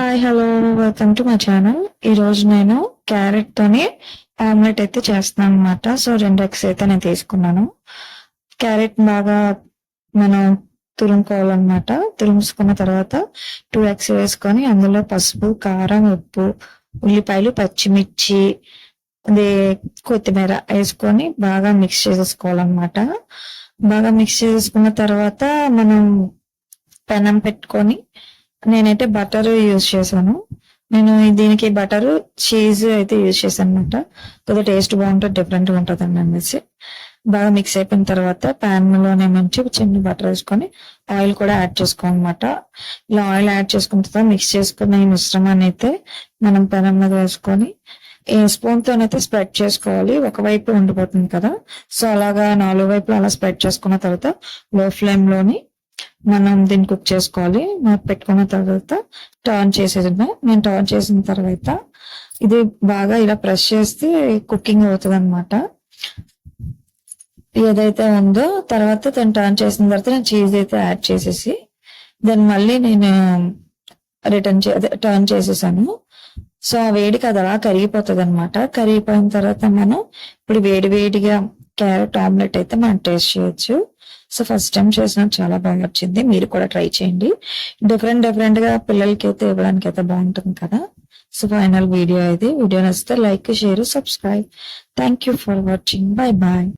Hi hello welcome to my channel ఈ రోజు నేను క్యారెట్ తోని ఆమ్లెట్ అయితే చేస్తున్నాను అనమాట సో రెండు ఎగ్స్ అయితే నేను తీసుకున్నాను. క్యారెట్ బాగా మనం తురుముకోవాలన్నమాట. తురుముసుకున్న తర్వాత టూ ఎగ్స్ వేసుకొని అందులో పసుపు కారం ఉప్పు ఉల్లిపాయలు పచ్చిమిర్చి అది కొత్తిమీర వేసుకొని బాగా మిక్స్ చేసేసుకోవాలన్నమాట. బాగా మిక్స్ చేసుకున్న తర్వాత మనం పెనం పెట్టుకొని నేనైతే బటర్ యూజ్ చేశాను. నేను దీనికి బటర్ చీజ్ అయితే యూజ్ చేశాను అనమాట కొద్దిగా టేస్ట్ బాగుంటుంది డిఫరెంట్ ఉంటుంది అని అనేసి. బాగా మిక్స్ అయిపోయిన తర్వాత పాన్లోనే మంచి చిన్న బటర్ వేసుకొని ఆయిల్ కూడా యాడ్ చేసుకోవాలన్నమాట. ఇలా ఆయిల్ యాడ్ చేసుకున్న తర్వాత మిక్స్ చేసుకున్న ఈ మిశ్రమాన్ని అయితే మనం పెనం మీద వేసుకొని ఈ స్పూన్ తోనైతే స్ప్రెడ్ చేసుకోవాలి. ఒకవైపు ఉండిపోతుంది కదా. సో అలాగా నాలుగు వైపులు అలా స్ప్రెడ్ చేసుకున్న తర్వాత లో ఫ్లేమ్లోని మనం దీన్ని కుక్ చేసుకోవాలి. మూత పెట్టుకున్న తర్వాత టర్న్ చేసేది నేను టర్న్ చేసిన తర్వాత ఇది బాగా ఇలా ప్రెస్ చేస్తే కుకింగ్ అవుతుంది అనమాట ఏదైతే ఉందో తర్వాత దాన్ని టర్న్ చేసిన తర్వాత నేను చీజ్ అయితే యాడ్ చేసేసి దాన్ని మళ్ళీ నేను um, రిటర్న్ చే టర్న్ చేసేసాను. సో ఆ వేడికి అది అలా కరిగిపోతుంది అనమాట కరిగిపోయిన తర్వాత మనం ఇప్పుడు వేడి వేడిగా క్యారెట్ ఆమ్లెట్ అయితే మనం టేస్ట్ చేయొచ్చు. సో ఫస్ట్ టైం చేసిన చాలా బాగా వచ్చింది మీరు కూడా ట్రై చేయండి. డిఫరెంట్ డిఫరెంట్గా పిల్లలకి అయితే ఇవ్వడానికి అయితే బాగుంటుంది కదా. సో ఫైనల్ వీడియో ఇది. వీడియో నచ్చితే like share subscribe. Thank you for watching. Bye bye